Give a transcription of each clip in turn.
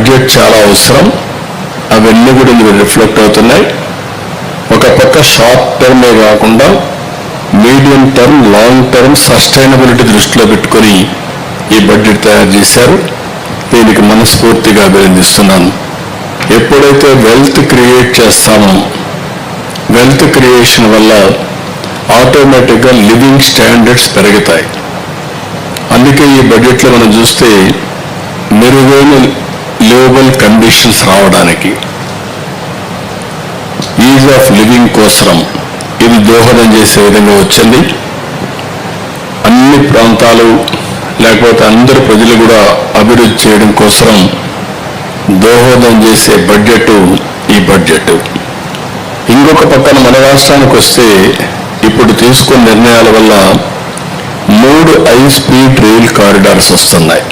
Budget చాలా అవసరం. అవన్నీ కూడా ఇందులో రిఫ్లెక్ట్ అవుతున్నాయి. ఒక పక్క షార్ట్ టర్మే కాకుండా medium term long term sustainability దృష్టిలో పెట్టుకొని ఈ బడ్జెట్ తయారు చేశారు. దీనికి మనస్ఫూర్తిగా అభినందిస్తున్నాను. ఎప్పుడైతే వెల్త్ క్రియేట్ చేస్తామో వెల్త్ క్రియేషన్ వల్ల ఆటోమేటిక్గా లివింగ్ స్టాండర్డ్స్ పెరుగుతాయి. అందుకే ఈ బడ్జెట్లో మనం చూస్తే మెరుగైన గ్లోబల్ కండిషన్స్ రావడానికి ఈజ్ ఆఫ్ లివింగ్ కోసరం. ఇది దోహదం చేసే విధంగా వచ్చింది. అన్ని ప్రాంతాలు లేకపోతే అందరు ప్రజలు కూడా అభివృద్ధి చేయడం కోసం దోహదం చేసే బడ్జెట్ ఈ బడ్జెట్. ఇంకొక పక్కన మన రాష్ట్రానికి వస్తే ఇప్పుడు తీసుకున్న నిర్ణయాల వల్ల మూడు హై స్పీడ్ రైల్ కారిడార్స్ వస్తున్నాయి.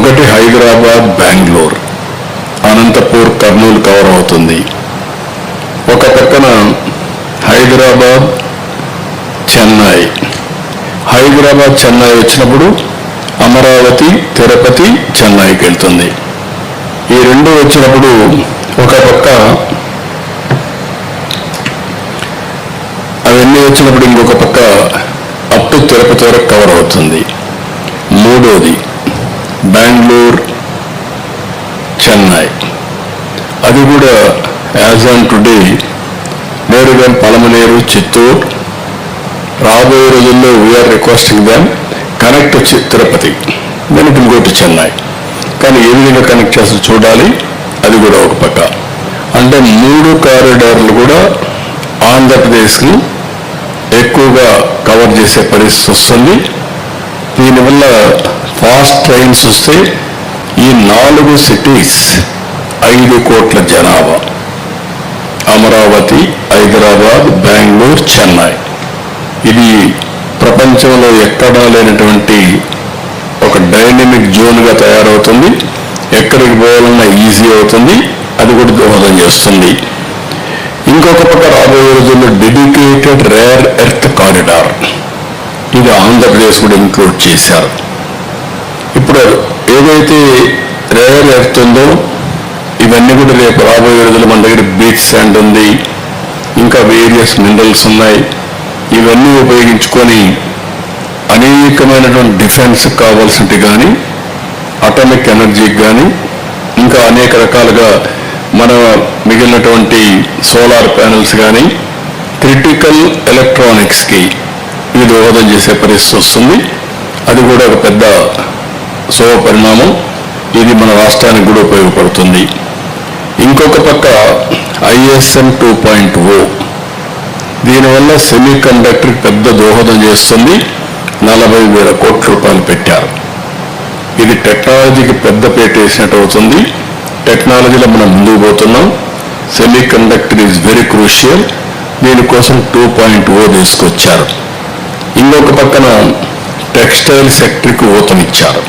ఒకటి హైదరాబాద్ బెంగళూరు. అనంతపూర్ కర్నూలు కవర్ అవుతుంది. ఒక పక్కన హైదరాబాద్ చెన్నై. హైదరాబాద్ చెన్నై వచ్చినప్పుడు అమరావతి తిరుపతి చెన్నైకి వెళ్తుంది. ఈ రెండు వచ్చినప్పుడు ఒక పక్క అవన్నీ వచ్చినప్పుడు ఇంకొక పక్క అప్ టు తిరుపతి వరకు కవర్ అవుతుంది. మూడోది బెంగళూరు చెన్నై. అది కూడా యాజ్ ఆన్ టుడే నేరుగా పలమనేరు చిత్తూరు. రాబోయే రోజుల్లో we are requesting them connect Tirupati దానికి ఇంకోటి చెన్నై కానీ ఏ విధంగా కనెక్ట్ చేసి చూడాలి. అది కూడా ఒక పక్క. అంటే మూడు కారిడార్లు కూడా ఆంధ్రప్రదేశ్ని ఎక్కువగా కవర్ చేసే పరిస్థితి వస్తుంది. దీనివల్ల ఫాస్ట్ ట్రైన్స్ వస్తే ఈ నాలుగు సిటీస్ ఐదు కోట్ల జనాభా. అమరావతి హైదరాబాద్ బెంగళూరు చెన్నై. ఇది ప్రపంచంలో ఎక్కడా లేనటువంటి ఒక డైనమిక్ జోన్గా తయారవుతుంది. ఎక్కడికి పోవాలన్నా ఈజీ అవుతుంది. అది కూడా దోహదం చేస్తుంది. ఇంకొక పక్క రాబోయే రోజుల్లో dedicated rare earth corridor Andhra Pradesh కూడా ఇంక్లూడ్ చేశారు. ఇప్పుడు ఏదైతే రేవర్ ఎత్తుందో ఇవన్నీ కూడా రేపు రాబోయే రోజులు మన దగ్గర బీచ్ శాండ్ ఉంది ఇంకా వేరియస్ మినరల్స్ ఉన్నాయి. ఇవన్నీ ఉపయోగించుకొని అనేకమైనటువంటి డిఫెన్స్ కావాల్సినవి కానీ అటామిక్ ఎనర్జీకి కానీ ఇంకా అనేక రకాలుగా మన మిగిలినటువంటి సోలార్ ప్యానల్స్ కానీ క్రిటికల్ ఎలక్ట్రానిక్స్కి ఇది దోహదం చేసే పరిస్థితి వస్తుంది. అది కూడా ఒక పెద్ద శుభ పరిణామం. ఇది మన రాష్ట్రానికి కూడా ఉపయోగపడుతుంది. ఇంకొక పక్క ఐఎస్ఎం టూ పాయింట్ ఓ. దీనివల్ల సెమీ కండక్టర్ పెద్ద దోహదం చేస్తుంది. నలభై వేల కోట్ల రూపాయలు పెట్టారు. ఇది టెక్నాలజీకి పెద్ద పేట వేసినట్టు అవుతుంది. టెక్నాలజీలో మనం ముందుకు పోతున్నాం. Semiconductor is very crucial. దీనికోసం టూ పాయింట్ ఓ తీసుకొచ్చారు. ఇంకొక పక్కన టెక్స్టైల్ సెక్టర్కి ఊతమిచ్చారు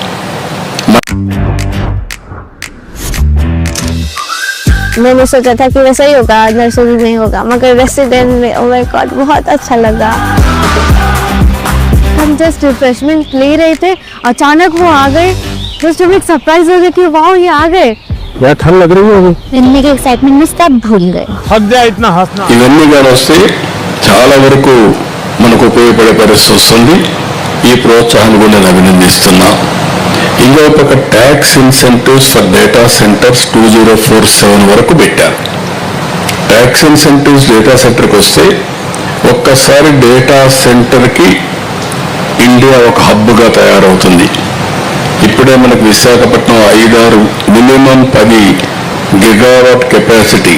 मैंने सोचा था कि वैसा ही होगा नर्सरी में होगा मगर रेसिडेंट में ओ माय गॉड बहुत अच्छा लगा हम जस्ट रिफ्रेशमेंट ले रहे थे अचानक वो आ गए जस्ट हमें एक सरप्राइज हो गया कि वाह ये आ गए यार ठंड लग रही होगी मिलने के एक्साइटमेंट में सब भूल गए हद गया इतना हंसना ఇవన్నీ కానీ వస్తే చాలా వరకు మనకు ఉపయోగపడే పరిస్థితి వస్తుంది. ఈ ప్రోత్సాహాన్ని కూడా నేను అభినందిస్తున్నా. ఇంకో పక్క tax incentives for data centres two zero four seven వరకు పెట్టారు. ట్యాక్స్ ఇన్సెంటివ్స్ డేటా సెంటర్కి వస్తే ఒక్కసారి డేటా సెంటర్కి ఇండియా ఒక హబ్గా తయారవుతుంది. ఇప్పుడే మనకు విశాఖపట్నం ఐదారు మినిమం పది గిగావాట్ కెపాసిటీ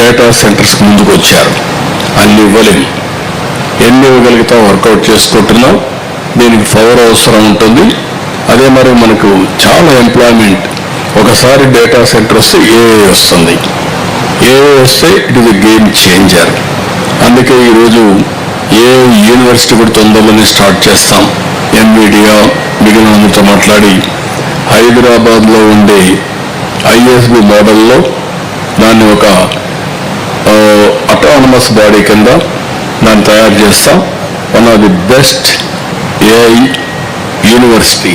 డేటా సెంటర్స్ ముందుకు వచ్చారు అన్ని ఇవ్వలేము. ఎన్ని ఇవ్వగలుగుతాం వర్కౌట్ చేసుకుంటున్నాం దీనికి పవర్ అవసరం ఉంటుంది. అదే మరి మనకు చాలా ఎంప్లాయ్మెంట్ ఒకసారి డేటా సెంటర్ వస్తే ఏఏ వస్తుంది. ఏఏ వస్తే ఇట్ ఇస్ గేమ్ చేంజర్ అందుకే ఈరోజు ఏ యూనివర్సిటీ కూడా తొందరలోనే స్టార్ట్ చేస్తాం. ఎంబీడియా మిగిలిన అందరితో మాట్లాడి హైదరాబాద్లో ఉండే ఐఎస్బి మోడల్లో దాన్ని ఒక అటానమస్ బాడీ కింద దాన్ని తయారు చేస్తాం. One of the best AI university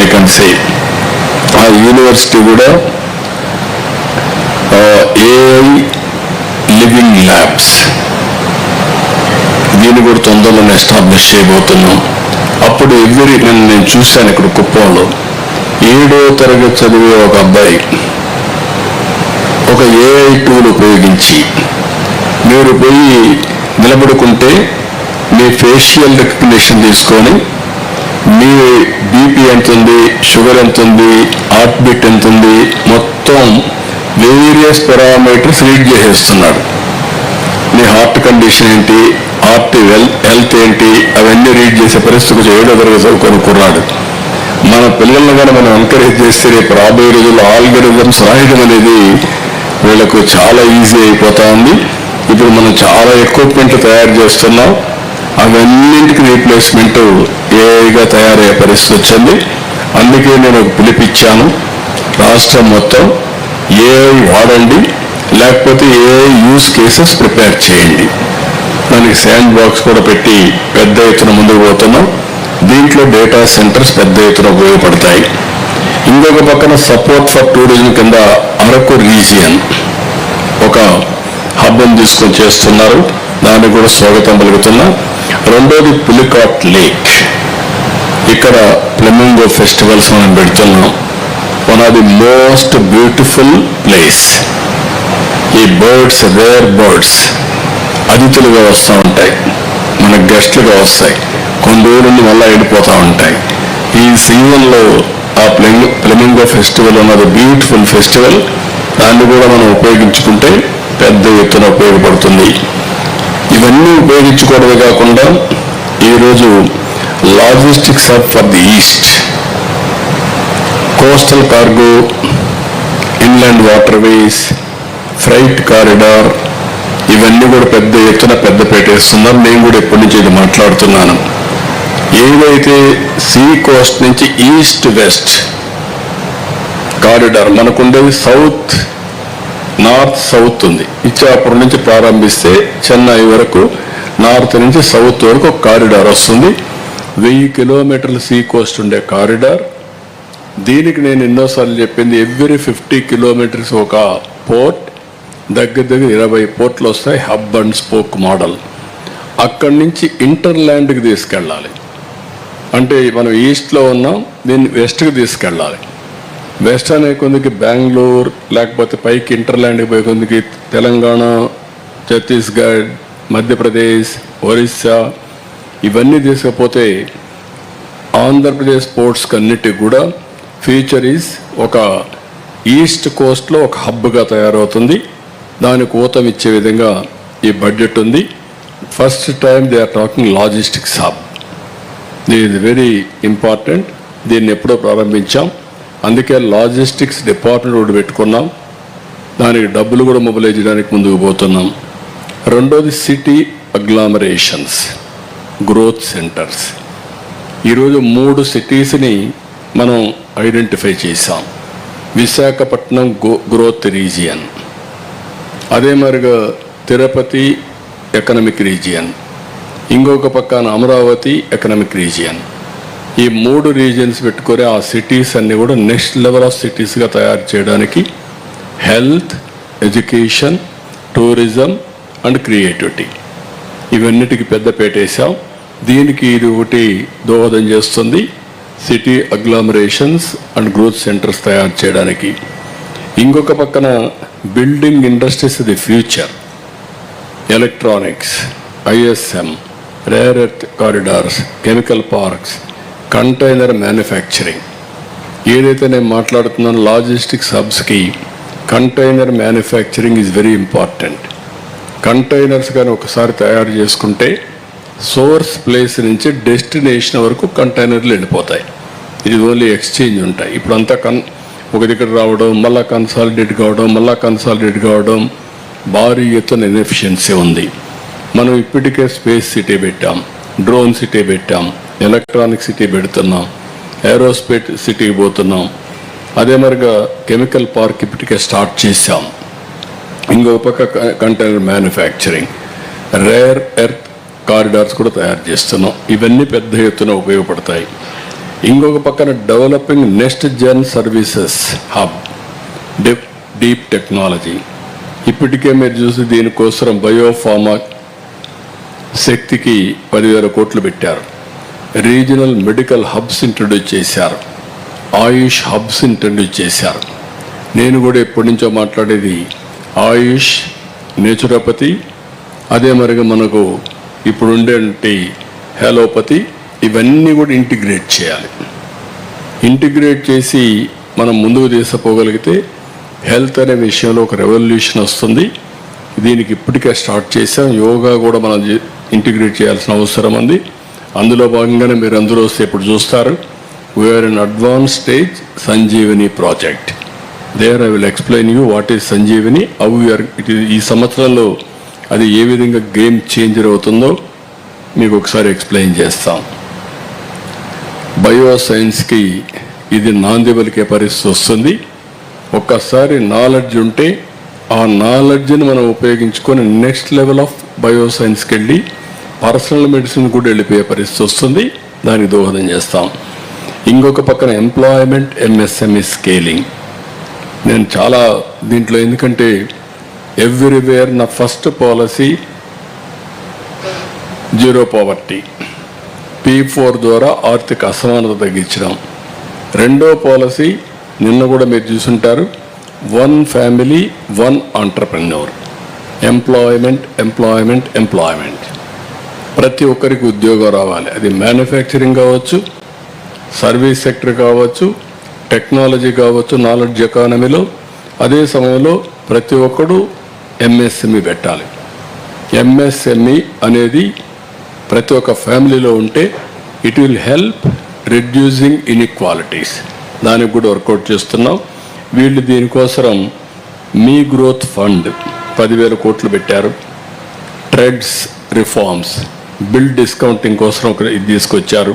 I can say ఆ యూనివర్సిటీ కూడా ఏఐ లివింగ్ ల్యాబ్స్ దీన్ని కూడా తొందరలోనే ఎస్టాబ్లిష్ చేయబోతున్నాం. అప్పుడు ఎవ్రీ నేను నేను చూశాను ఇక్కడ కుప్పంలో. ఏడో తరగతి చదివే ఒక అబ్బాయి ఒక ఏఐ టూల్ ఉపయోగించి మీరు పోయి నిలబడుకుంటే మీ ఫేషియల్ రికగ్నిషన్ తీసుకొని మీ బీపీ ఎంత ఉంది షుగర్ ఎంత ఉంది హార్ట్ బీట్ ఎంత ఉంది మొత్తం వేరియస్ పారామీటర్స్ రీడ్ చేసేస్తున్నాడు. నీ హార్ట్ కండిషన్ ఏంటి హార్ట్ హెల్త్ ఏంటి అవన్నీ రీడ్ చేసే పరిస్థితి ఏడో తరగతి కొనుక్కున్నాడు మన పిల్లల్ని కానీ మనం ఎంకరేజ్ చేస్తే రేపు రాబోయే రోజుల్లో ఆల్గరిథమ్స్ రాయడం అనేది వీళ్ళకు చాలా ఈజీ అయిపోతా ఉంది. ఇప్పుడు మనం చాలా ఎక్విప్మెంట్ తయారు చేస్తున్నాం. అవన్నింటికి రీప్లేస్మెంట్ ఏఐగా తయారయ్యే పరిస్థితి వచ్చింది. అందుకే నేను ఒక పిలిపిచ్చాను రాష్ట్రం మొత్తం ఏఐ వాడండి. లేకపోతే ఏఐ యూస్ కేసెస్ ప్రిపేర్ చేయండి. దానికి శాండ్ బాక్స్ కూడా పెట్టి పెద్ద ఎత్తున ముందుకు పోతున్నాం. దీంట్లో డేటా సెంటర్స్ పెద్ద ఎత్తున ఉపయోగపడతాయి. ఇంకొక పక్కన సపోర్ట్ ఫర్ టూరిజం కింద అరకు రీజియన్ ఒక హబ్బం తీసుకొని చేస్తున్నారు. దానికి కూడా స్వాగతం పలుకుతున్నా. రెండోది పులికాట్ లేక్. ఇక్కడ ఫ్లెమింగో ఫెస్టివల్స్ మనం పెడుతున్నాం. One of the most beautiful place ఈ బర్డ్స్ రేర్ బర్డ్స్ అతిథులుగా వస్తూ ఉంటాయి. మన గెస్ట్లుగా వస్తాయి. కొన్ని రోజులు నుండి మళ్ళీ వెళ్ళిపోతూ ఉంటాయి. ఈ సీజన్లో ఆ ఫ్లెమింగ్ ఫ్లెమింగో ఫెస్టివల్ అన్నది బ్యూటిఫుల్ ఫెస్టివల్ దాన్ని కూడా మనం ఉపయోగించుకుంటే పెద్ద ఎత్తున ఉపయోగపడుతుంది. ఇవన్నీ ఉపయోగించుకోవడమే కాకుండా ఈరోజు logistics hub for the east. Coastal cargo inland waterways freight corridor ఇవన్నీ కూడా పెద్ద ఎత్తున పెద్ద పెట్టేస్తున్నారు. నేను కూడా ఎప్పటి నుంచి ఇది మాట్లాడుతున్నాను. ఏదైతే సీ కోస్ట్ నుంచి ఈస్ట్ వెస్ట్ కారిడార్ మనకుండేది సౌత్ నార్త్ సౌత్ ఉంది. ఇచ్చాపురం నుంచి ప్రారంభిస్తే చెన్నై వరకు నార్త్ నుంచి సౌత్ వరకు ఒక కారిడార్ వస్తుంది. వెయ్యి కిలోమీటర్ల సీ కోస్ట్ ఉండే కారిడార్. దీనికి నేను ఎన్నోసార్లు చెప్పింది ఎవ్రీ ఫిఫ్టీ కిలోమీటర్స్ ఒక పోర్ట్ దగ్గర దగ్గర ఇరవై పోర్ట్లు వస్తాయి హబ్ అండ్ స్పోక్ మోడల్. అక్కడి నుంచి ఇంటర్లాండ్కి తీసుకెళ్ళాలి. అంటే మనం ఈస్ట్లో ఉన్నాం దీన్ని వెస్ట్కి తీసుకెళ్ళాలి. వెస్ట్ అనే కొందికి బెంగళూరు లేకపోతే పైకి ఇంటర్లాండ్కి పోయే కొందికి తెలంగాణ ఛత్తీస్గఢ్ మధ్యప్రదేశ్ ఒరిస్సా ఇవన్నీ తీసుకపోతే ఆంధ్రప్రదేశ్ స్పోర్ట్స్కి అన్నిటికి కూడా ఫ్యూచర్ ఈజ్ ఒక ఈస్ట్ కోస్ట్లో ఒక హబ్గా తయారవుతుంది. దానికి ఊతం ఇచ్చే విధంగా ఈ బడ్జెట్ ఉంది. First time they are talking logistics hub ఇది వెరీ ఇంపార్టెంట్ దీన్ని ఎప్పుడో ప్రారంభించాం. అందుకే లాజిస్టిక్స్ డిపార్ట్మెంట్ కూడా పెట్టుకున్నాం. దానికి డబ్బులు కూడా మొబిలైజ్ చేయడానికి ముందుకు పోతున్నాం. రెండోది సిటీ అగ్లామరేషన్స్ గ్రోత్ సెంటర్స్. ఈరోజు మూడు సిటీస్ని మనం ఐడెంటిఫై చేశాం. Visakhapatnam go growth region. అదే మరిగా తిరుపతి ఎకనమిక్ రీజియన్. ఇంకొక పక్కన అమరావతి ఎకనమిక్ రీజియన్. ఈ మూడు రీజన్స్ పెట్టుకొని ఆ సిటీస్ అన్నీ కూడా నెక్స్ట్ లెవెల్ ఆఫ్ సిటీస్గా తయారు చేయడానికి health education tourism and creativity ఇవన్నిటికి పెద్ద పేటేశాం. దీనికి ఇది ఒకటి దోహదం చేస్తుంది. City agglomerations and growth centres తయారు చేయడానికి. ఇంకొక పక్కన building industries the future electronics ISM rare earth corridors chemical parks container manufacturing. ఏదైతే నేను మాట్లాడుతున్నానో logistics హబ్స్కి container manufacturing is very important containers కానీ ఒకసారి తయారు చేసుకుంటే సోర్స్ ప్లేస్ నుంచి డెస్టినేషన్ వరకు కంటైనర్లు వెళ్ళిపోతాయి. ఇది ఓన్లీ ఎక్స్చేంజ్ ఉంటాయి. ఇప్పుడు అంతా కన్ ఒక దగ్గర రావడం మళ్ళా కన్సాలిడేట్ కావడం మళ్ళా కన్సాలిడేట్ కావడం భారీ ఎత్తున ఇన్ఎఫిషియన్సీ ఉంది. మనం ఇప్పటికే స్పేస్ సిటీ పెట్టాం డ్రోన్ సిటీ పెట్టాం ఎలక్ట్రానిక్ సిటీ పెడుతున్నాం ఏరోస్పేట్ సిటీకి పోతున్నాం. అదే మరిగా కెమికల్ పార్క్ ఇప్పటికే స్టార్ట్ చేశాం. ఇంకొక పక్క container manufacturing. Rare earth corridors కూడా తయారు చేస్తున్నాం. ఇవన్నీ పెద్ద ఎత్తున ఉపయోగపడతాయి. ఇంకొక పక్కన developing next gen services hub dep deep technology. ఇప్పటికే మీరు చూసి దీనికోసం బయోఫార్మా శక్తికి పదివేల కోట్లు పెట్టారు. రీజనల్ మెడికల్ హబ్స్ ఇంట్రడ్యూస్ చేశారు. ఆయుష్ హబ్స్ ఇంట్రడ్యూస్ చేశారు. నేను కూడా ఎప్పటి నుంచో మాట్లాడేది ఆయుష్ నేచురోపతి అదే మరిగా మనకు ఇప్పుడుండేంటి హెలోపతి ఇవన్నీ కూడా ఇంటిగ్రేట్ చేయాలి. ఇంటిగ్రేట్ చేసి మనం ముందుకు తీసుకుపోగలిగితే హెల్త్ అనే విషయంలో ఒక రెవల్యూషన్ వస్తుంది. దీనికి ఇప్పటికే స్టార్ట్ చేసాం యోగా కూడా మనం ఇంటిగ్రేట్ చేయాల్సిన అవసరం ఉంది. అందులో భాగంగానే మీరు అందరూ వస్తే ఇప్పుడు చూస్తారు? We are in advance stage Sanjeevini project there I will explain you what is Sanjeevini అవి ఆర్ ఇట్ ఈ సంవత్సరంలో అది ఏ విధంగా గేమ్ చేంజర్ అవుతుందో మీకు ఒకసారి ఎక్స్ప్లెయిన్ చేస్తాం. బయో సైన్స్కి ఇది నాంది పలికే పరిస్థితి వస్తుంది. ఒక్కసారి నాలెడ్జ్ ఉంటే ఆ నాలెడ్జ్ని మనం ఉపయోగించుకొని నెక్స్ట్ లెవెల్ ఆఫ్ బయో సైన్స్కి వెళ్ళి పర్సనల్ మెడిసిన్ కూడా వెళ్ళిపోయే పరిస్థితి వస్తుంది. దానికి దోహదం చేస్తాం. ఇంకొక పక్కన ఎంప్లాయ్మెంట్ ఎంఎస్ఎంఈ స్కేలింగ్. నేను చాలా దీంట్లో ఎందుకంటే ఎవ్రీవేర్ నా first policy zero poverty. P four ద్వారా ఆర్థిక అసమానత తగ్గించడం. రెండో పాలసీ నిన్న కూడా మీరు చూసుంటారు. One family one entrepreneur employment employment employment. ప్రతి ఒక్కరికి ఉద్యోగం రావాలి. అది మ్యానుఫ్యాక్చరింగ్ కావచ్చు సర్వీస్ సెక్టర్ కావచ్చు టెక్నాలజీ కావచ్చు నాలెడ్జ్ ఎకానమీలో అదే సమయంలో ప్రతి ఒక్కడు ఎంఎస్ఎంఈ పెట్టాలి. ఎంఎస్ఎంఈ అనేది ప్రతి ఒక్క ఫ్యామిలీలో ఉంటే it will help reducing inequalities దానికి కూడా వర్కౌట్ చేస్తున్నాం. వీళ్ళు దీనికోసం మీ గ్రోత్ ఫండ్ పదివేల కోట్లు పెట్టారు. ట్రెడ్స్ రిఫార్మ్స్ బిల్ డిస్కౌంటింగ్ కోసం ఒక ఇది తీసుకొచ్చారు.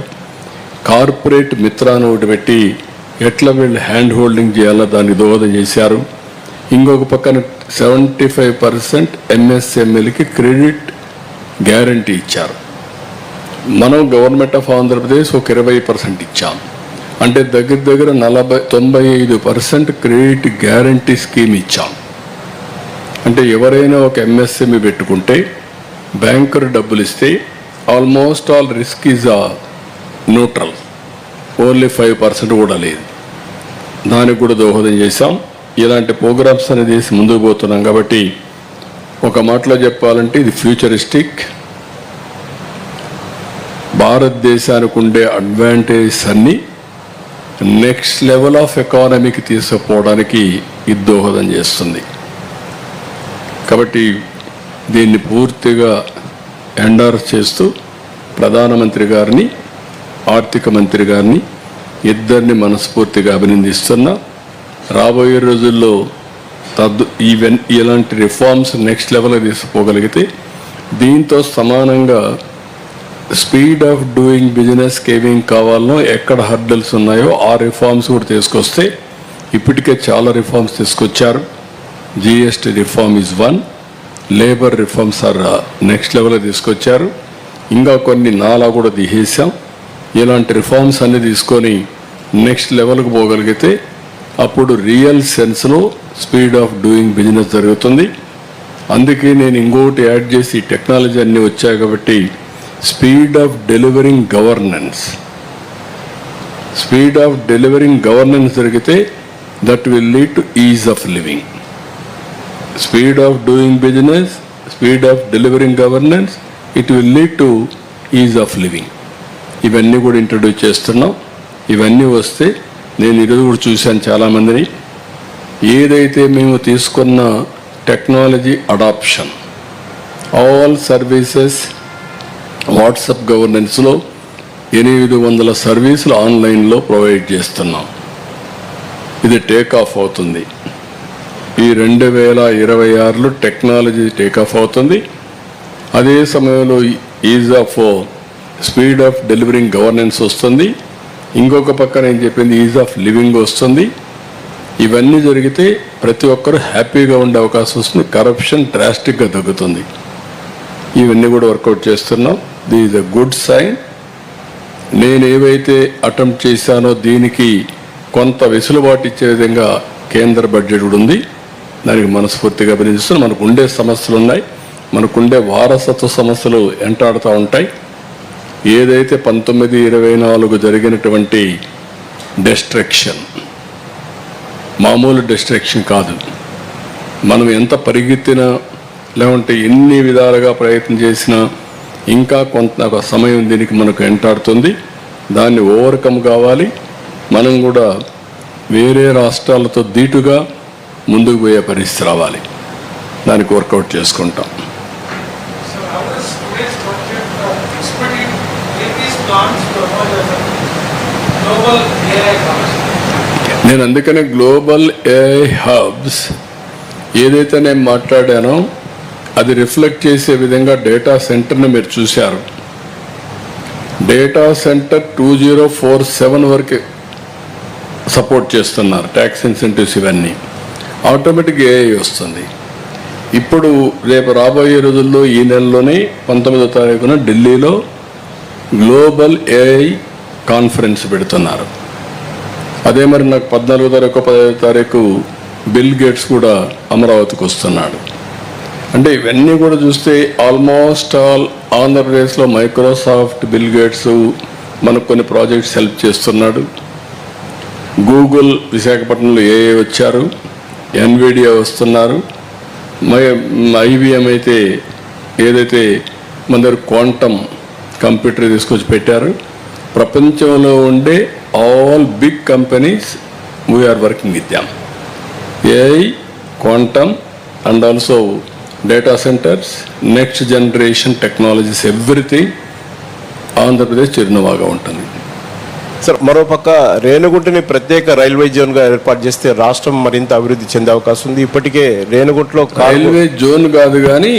కార్పొరేట్ మిత్రాను ఒకటి పెట్టి ఎట్లా వీళ్ళు హ్యాండ్ హోల్డింగ్ చేయాలో దానికి దోహదం చేశారు. ఇంకొక పక్కన సెవెంటీ ఫైవ్ పర్సెంట్ ఎంఎస్ఎంఎల్కి క్రెడిట్ గ్యారంటీ ఇచ్చారు. మనం గవర్నమెంట్ ఆఫ్ ఆంధ్రప్రదేశ్ ఒక ఇరవై పర్సెంట్ ఇచ్చాం. అంటే దగ్గర దగ్గర నలభై తొంభై ఐదు పర్సెంట్ క్రెడిట్ గ్యారంటీ స్కీమ్ ఇచ్చాం. అంటే ఎవరైనా ఒక ఎంఎస్ఎంఈ పెట్టుకుంటే బ్యాంకర్ డబ్బులు ఇస్తే almost all risk is a neutral. Only five percent కూడా లేదు. దానికి కూడా దోహదం చేశాం. ఇలాంటి ప్రోగ్రామ్స్ అనేది చేసి ముందుకు పోతున్నాం కాబట్టి ఒక మాటలో చెప్పాలంటే ఇది ఫ్యూచరిస్టిక్. భారతదేశానికి ఉండే అడ్వాంటేజెస్ అన్నీ నెక్స్ట్ లెవెల్ ఆఫ్ ఎకానమీకి తీసుకుపోవడానికి ఇది దోహదం చేస్తుంది. కాబట్టి దీన్ని పూర్తిగా ఎండార్ చేస్తూ ప్రధానమంత్రి గారిని ఆర్థిక మంత్రి గారిని ఇద్దరిని మనస్ఫూర్తిగా అభినందిస్తున్నా. రాబోయే రోజుల్లో తద్దు ఈవెన్ ఇలాంటి రిఫార్మ్స్ నెక్స్ట్ లెవెల్లో తీసుకోగలిగితే దీంతో సమానంగా స్పీడ్ ఆఫ్ డూయింగ్ బిజినెస్ కేవింగ్ కావాలనో ఎక్కడ హర్డల్స్ ఉన్నాయో ఆ రిఫార్మ్స్ కూడా తీసుకొస్తే ఇప్పటికే చాలా రిఫార్మ్స్ తీసుకొచ్చారు. GST reform is one labour reforms are next లెవెల్లో తీసుకొచ్చారు. ఇంకా కొన్ని నాలా కూడా తీసేసాం. ఇలాంటి రిఫార్మ్స్ అన్ని తీసుకొని నెక్స్ట్ లెవెల్కి పోగలిగితే అప్పుడు రియల్ సెన్స్లో స్పీడ్ ఆఫ్ డూయింగ్ బిజినెస్ జరుగుతుంది. అందుకే నేను ఇంకోటి యాడ్ చేసి టెక్నాలజీ అన్నీ వచ్చాయి కాబట్టి speed of delivering governance. Speed of delivering governance జరిగితే that will lead to ease of living. Speed of doing business speed of delivering governance it will lead to ease of living. ఇవన్నీ కూడా introduce చేస్తున్నాం. ఇవన్నీ వస్తే నేను ఈరోజు కూడా చూశాను చాలామందిని. ఏదైతే మేము తీసుకున్న technology adoption all services WhatsApp గవర్నెన్స్లో ఎనిమిది వందల సర్వీసులు ఆన్లైన్లో ప్రొవైడ్ చేస్తున్నాం. ఇది టేక్ ఆఫ్ అవుతుంది. ఈ రెండు వేల ఇరవై ఆరులో టెక్నాలజీ టేకాఫ్ అవుతుంది. అదే సమయంలో ease of speed of delivering governance వస్తుంది. ఇంకొక పక్క నేను చెప్పింది? ఈజ్ ఆఫ్ లివింగ్ వస్తుంది. ఇవన్నీ జరిగితే ప్రతి ఒక్కరూ హ్యాపీగా ఉండే అవకాశం వస్తుంది. కరప్షన్ డ్రాస్టిక్గా తగ్గుతుంది. ఇవన్నీ కూడా వర్కౌట్ చేస్తున్నాం. The is a good sign నేను ఏవైతే అటెంప్ట్ చేశానో దీనికి కొంత వెసులుబాటు ఇచ్చే విధంగా కేంద్ర బడ్జెట్ కూడా ఉంది. దానికి మనస్ఫూర్తిగా అభినందిస్తున్నాను మనకు ఉండే సమస్యలు ఉన్నాయి మనకుండే వారసత్వ సమస్యలు ఎంటాడుతూ ఉంటాయి. ఏదైతే పంతొమ్మిది ఇరవై నాలుగు జరిగినటువంటి డెస్ట్రక్షన్ మామూలు డెస్ట్రక్షన్ కాదు మనం ఎంత పరిగెత్తినా లేకుంటే ఎన్ని విధాలుగా ప్రయత్నం చేసినా ఇంకా కొంత సమయం దీనికి మనకు ఎంటాడుతుంది. దాన్ని ఓవర్కమ్ కావాలి. మనం కూడా వేరే రాష్ట్రాలతో దీటుగా ముందుకు పోయే పరిస్థితి రావాలి. దానికి వర్కౌట్ చేసుకుంటాం. నేను అందుకనే గ్లోబల్ ఏఐ హబ్స్ ఏదైతే నేను మాట్లాడానో అది రిఫ్లెక్ట్ చేసే విధంగా డేటా సెంటర్ని మీరు చూశారు. Data centre two zero four seven వరకు సపోర్ట్ చేస్తున్నారు ట్యాక్స్ ఇన్సెంటివ్స్ ఇవన్నీ. ఆటోమేటిక్ ఏఐ వస్తుంది. ఇప్పుడు రేపు రాబోయే రోజుల్లో ఈ నెలలోనే పంతొమ్మిదో తారీఖున ఢిల్లీలో గ్లోబల్ ఏఐ కాన్ఫరెన్స్ పెడుతున్నారు. అదే మరి నాకు పద్నాలుగో తారీఖు పదహైదో తారీఖు బిల్ గేట్స్ కూడా అమరావతికి వస్తున్నాడు. అంటే ఇవన్నీ కూడా చూస్తే ఆల్మోస్ట్ ఆల్ ఆంధ్రప్రదేశ్లో మైక్రోసాఫ్ట్ బిల్ గేట్స్ మనకు కొన్ని ప్రాజెక్ట్స్ హెల్ప్ చేస్తున్నాడు. గూగుల్ విశాఖపట్నంలో ఏఏ వచ్చారు. ఎన్విడియా వస్తున్నారు. ఐబిఎం అయితే ఏదైతే మన క్వాంటమ్ కంప్యూటర్ తీసుకొచ్చి పెట్టారు ప్రపంచంలో ఉండే all big companies we are working with them AI quantum and also data centres next generation technologies everything Andhra Pradesh చిరునవాగా ఉంటుంది. సార్ మరోపక్క రేణుగుంటని ప్రత్యేక రైల్వే జోన్గా ఏర్పాటు చేస్తే రాష్ట్రం మరింత అభివృద్ధి చెందే అవకాశం ఉంది. ఇప్పటికే రేణుగుంటలో రైల్వే జోన్ కాదు కానీ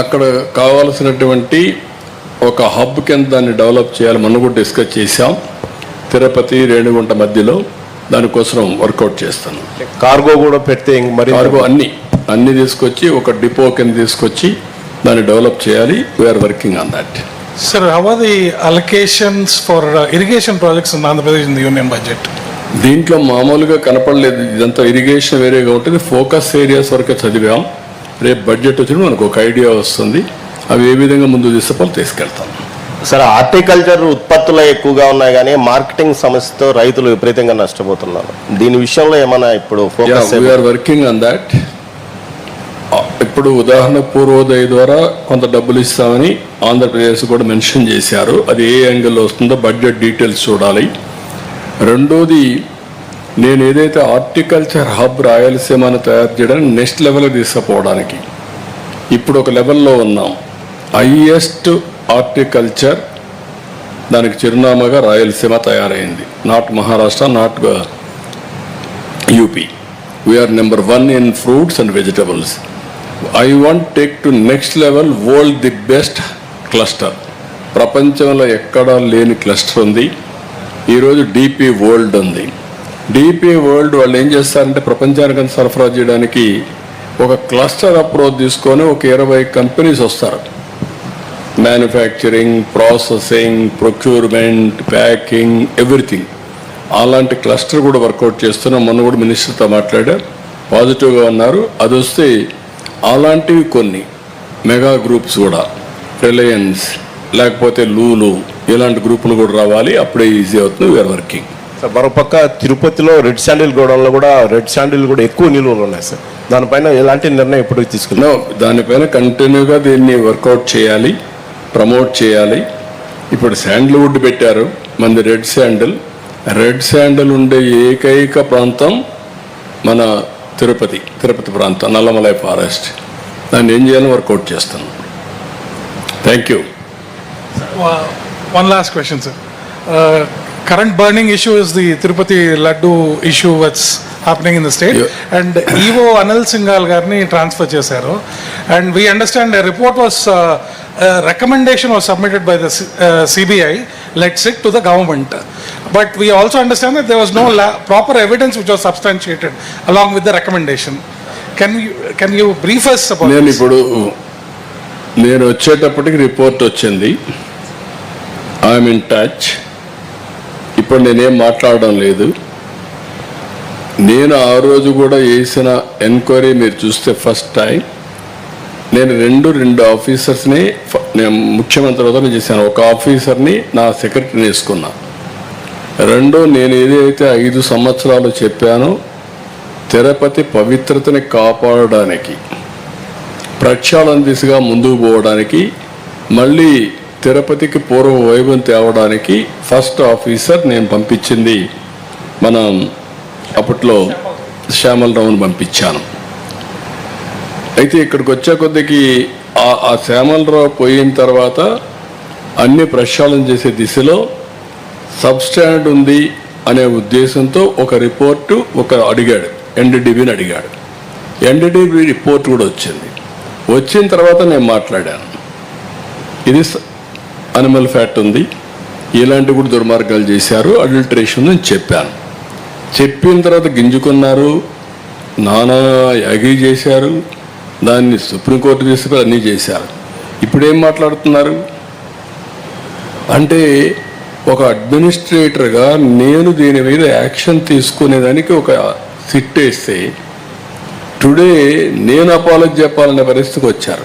అక్కడ కావాల్సినటువంటి ఒక హబ్ కింద దాన్ని డెవలప్ చేయాలి మనం కూడా డిస్కస్ చేశాం. తిరుపతి రేణిగుంట మధ్యలో దానికోసం వర్కౌట్ చేస్తాను. కార్గో కూడా పెడితే ఇంక మరి కార్గో అన్ని అన్ని తీసుకొచ్చి ఒక డిపో కింద తీసుకొచ్చి దాన్ని డెవలప్ చేయాలి. We are working on that Sir, how are the allocations for uh, irrigation projects in Andhra Pradesh in the union budget? దీంట్లో మామూలుగా కనపడలేదు. ఇదంతా ఇరిగేషన్ వేరేగా ఉంటుంది ఫోకస్ ఏరియాస్ వరకే చదివాం. రేపు బడ్జెట్ వచ్చినప్పుడు మనకు ఒక ఐడియా వస్తుంది. అవి ఏ విధంగా ముందు తీసుకొని తీసుకెళ్తాం. సార్ హార్టికల్చర్ ఉత్పత్తులు ఎక్కువగా ఉన్నాయి కానీ మార్కెటింగ్ సమస్యతో రైతులు విపరీతంగా నష్టపోతున్నారు. దీని విషయంలో ఏమైనా ఇప్పుడు focus we are working on that ఇప్పుడు ఉదాహరణ పూర్వోదయ ద్వారా కొంత డబ్బులు ఇస్తామని ఆంధ్రప్రదేశ్ కూడా మెన్షన్ చేశారు. అది ఏ యాంగిల్లో వస్తుందో బడ్జెట్ డీటెయిల్స్ చూడాలి. రెండోది నేను ఏదైతే హార్టికల్చర్ హబ్ రాయలసీమను తయారు చేయడానికి నెక్స్ట్ లెవెల్కి తీసుకుపోవడానికి ఇప్పుడు ఒక లెవెల్లో ఉన్నాం. హయ్యెస్ట్ హార్టికల్చర్ దానికి చిరునామాగా రాయలసీమ తయారైంది. Not Maharashtra not UP. We are number one in fruits and vegetables I want take to next level world the best cluster. ప్రపంచంలో ఎక్కడా లేని క్లస్టర్ ఉంది. ఈరోజు డీపీ వరల్డ్ ఉంది. డీపీ వరల్డ్ వాళ్ళు ఏం చేస్తారంటే ప్రపంచానికి సరఫరా చేయడానికి ఒక క్లస్టర్ అప్రోచ్ తీసుకొని ఒక ఇరవై కంపెనీస్ వస్తారు. Manufacturing processing procurement packing everything. అలాంటి క్లస్టర్ కూడా వర్కౌట్ చేస్తున్నాం మొన్న కూడా మినిస్టర్తో మాట్లాడారు. పాజిటివ్గా ఉన్నారు. అది వస్తే అలాంటివి కొన్ని. మెగా గ్రూప్స్ కూడా. రిలయన్స్ లేకపోతే లూలు ఇలాంటి గ్రూపులు కూడా రావాలి. అప్పుడే ఈజీ అవుతుంది. వీఆర్ వర్కింగ్ సార్ మరోపక్క తిరుపతిలో రెడ్ శాండిల్ గోడౌన్లో కూడా రెడ్ శాండిల్ కూడా ఎక్కువ నిల్వలు ఉన్నాయి సార్. దానిపైన ఎలాంటి నిర్ణయం ఎప్పుడు తీసుకున్నాం దానిపైన కంటిన్యూగా దీన్ని వర్కౌట్ చేయాలి. ప్రమోట్ చేయాలి. ఇప్పుడు శాండిల్వుడ్ పెట్టారు. మంది రెడ్ శాండిల్ రెడ్ శాండిల్ ఉండే ఏకైక ప్రాంతం మన తిరుపతి తిరుపతి ప్రాంతం నల్లమలై ఫారెస్ట్. దాన్ని ఏం చేయాలని వర్కౌట్ చేస్తాను. Thank you one last question sir current burning issue is the Tirupati laddu issue వచ్చి happening in the state and EO Anil Singhal గారిని ట్రాన్స్ఫర్ చేశారు. And we understand report was recommendation was submitted by the CBI lets it to the government but we also understand that there was no proper evidence which was substantiated along with the recommendation can you can you brief us నేను ఇప్పుడు నేను వచ్చేటప్పటికి report వచ్చింది. I'm in touch ఇప్పుడు నేనేం మాట్లాడడం లేదు. నేను ఆ రోజు కూడా చేసిన ఎంక్వైరీ మీరు చూస్తే ఫస్ట్ టైం నేను రెండు రెండు ఆఫీసర్స్ని నేను ముఖ్యమంత్రి వద్ద చేశాను. ఒక ఆఫీసర్ని నా సెక్రటరీని వేసుకున్నా. రెండు నేను ఏదైతే ఐదు సంవత్సరాలు చెప్పానో తిరుపతి పవిత్రతని కాపాడడానికి ప్రక్షాళన దిశగా ముందుకు పోవడానికి మళ్ళీ తిరుపతికి పూర్వ వైభవం తేవడానికి ఫస్ట్ ఆఫీసర్ నేను పంపించింది. మనం అప్పట్లో శ్యామలరావును పంపించాను. అయితే ఇక్కడికి వచ్చే కొద్దికి ఆ ఆ శ్యామలరావు పోయిన తర్వాత అన్ని ప్రక్షాళన చేసే దిశలో సబ్స్టాండ్ ఉంది అనే ఉద్దేశంతో ఒక రిపోర్టు ఒక అడిగాడు ఎన్డీడీబీని అడిగాడు. ఎన్డీడీబీ రిపోర్ట్ కూడా వచ్చింది. వచ్చిన తర్వాత నేను మాట్లాడాను. ఇది అనిమల్ ఫ్యాట్ ఉంది. ఇలాంటి కూడా దుర్మార్గాలు చేశారు అడల్టరేషన్ అని చెప్పాను. చెప్పిన తర్వాత గింజుకున్నారు. నానా యాగి చేశారు. దాన్ని సుప్రీంకోర్టు తీసుకుని అన్నీ చేశారు. ఇప్పుడేం మాట్లాడుతున్నారు? అంటే ఒక అడ్మినిస్ట్రేటర్గా నేను దీని మీద యాక్షన్ తీసుకునేదానికి ఒక సిట్ వేస్తే టుడే నేను అపాలజీ చెప్పాలనే పరిస్థితికి వచ్చారు.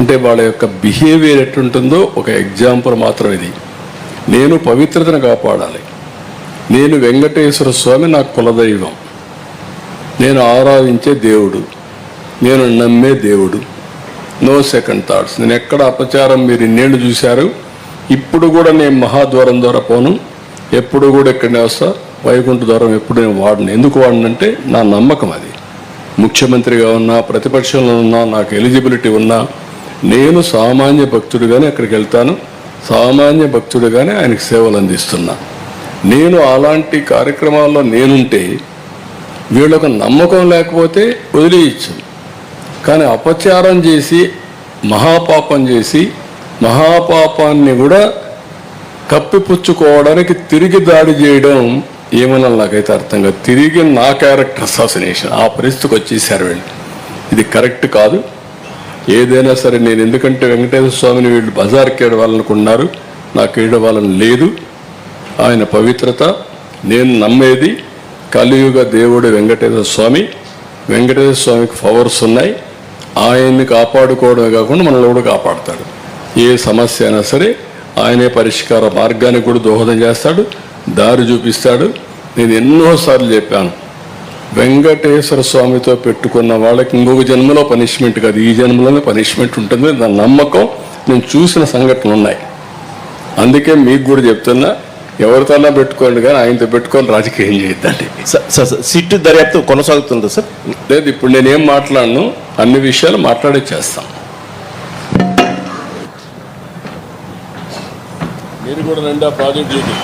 అంటే వాళ్ళ యొక్క బిహేవియర్ ఎట్టుంటుందో ఒక ఎగ్జాంపుల్ మాత్రం ఇది. నేను పవిత్రతను కాపాడాలి. నేను వెంకటేశ్వర స్వామి నా కులదైవం. నేను ఆరాధించే దేవుడు. నేను నమ్మే దేవుడు. No second thoughts. నేను ఎక్కడ అపచారం మీరు ఇన్నేళ్ళు చూశారు? ఇప్పుడు కూడా నేను మహాద్వారం ద్వారా పోను. ఎప్పుడు కూడా ఇక్కడనే వస్తా. వైకుంఠ ద్వారం ఎప్పుడు నేను వాడను. ఎందుకు వాడనంటే నా నమ్మకం అది. ముఖ్యమంత్రిగా ఉన్నా ప్రతిపక్షంలో ఉన్నా నాకు ఎలిజిబిలిటీ ఉన్నా నేను సామాన్య భక్తుడిగానే అక్కడికి వెళ్తాను. సామాన్య భక్తుడిగానే ఆయనకు సేవలు అందిస్తున్నా. నేను అలాంటి కార్యక్రమాల్లో నేనుంటే వీళ్ళకు నమ్మకం లేకపోతే వదిలేయచ్చు. కానీ అపచారం చేసి మహాపాపం చేసి మహాపాపాన్ని కూడా కప్పిపుచ్చుకోవడానికి తిరిగి దాడి చేయడం ఏమన్నా నాకైతే అర్థం కాదు. తిరిగి నా క్యారెక్టర్ అసాసినేషన్ ఆ పరిస్థితికి వచ్చేసారు వీళ్ళు. ఇది కరెక్ట్ కాదు. ఏదైనా సరే నేను ఎందుకంటే వెంకటేశ్వర స్వామిని వీళ్ళు బజార్కి ఏడవాలనుకున్నారు. నాకు ఏడవాలని లేదు. ఆయన పవిత్రత నేను నమ్మేది కలియుగ దేవుడు వెంకటేశ్వర స్వామి. వెంకటేశ్వర స్వామికి పవర్స్ ఉన్నాయి. ఆయన్ని కాపాడుకోవడమే కాకుండా మనల్ని కూడా కాపాడతాడు. ఏ సమస్య అయినా సరే ఆయనే పరిష్కార మార్గానికి కూడా దోహదం చేస్తాడు దారి చూపిస్తాడు. నేను ఎన్నోసార్లు చెప్పాను వెంకటేశ్వర స్వామితో పెట్టుకున్న వాళ్ళకి ఇంకొక జన్మలో పనిష్మెంట్ కాదు ఈ జన్మలోనే పనిష్మెంట్ ఉంటుంది. నా నమ్మకం నేను చూసిన సంఘటనలు ఉన్నాయి. అందుకే మీకు కూడా చెప్తున్నా ఎవరితోనా పెట్టుకోండి కానీ ఆయనతో పెట్టుకొని రాజకీయం చేయొద్దండి. సిట్టు దర్యాప్తు కొనసాగుతుందా సార్? లేదు ఇప్పుడు నేనేం మాట్లాడను అన్ని విషయాలు మాట్లాడే చేస్తాం. మీరు కూడా రెండా ప్రాజెక్ట్ చేయండి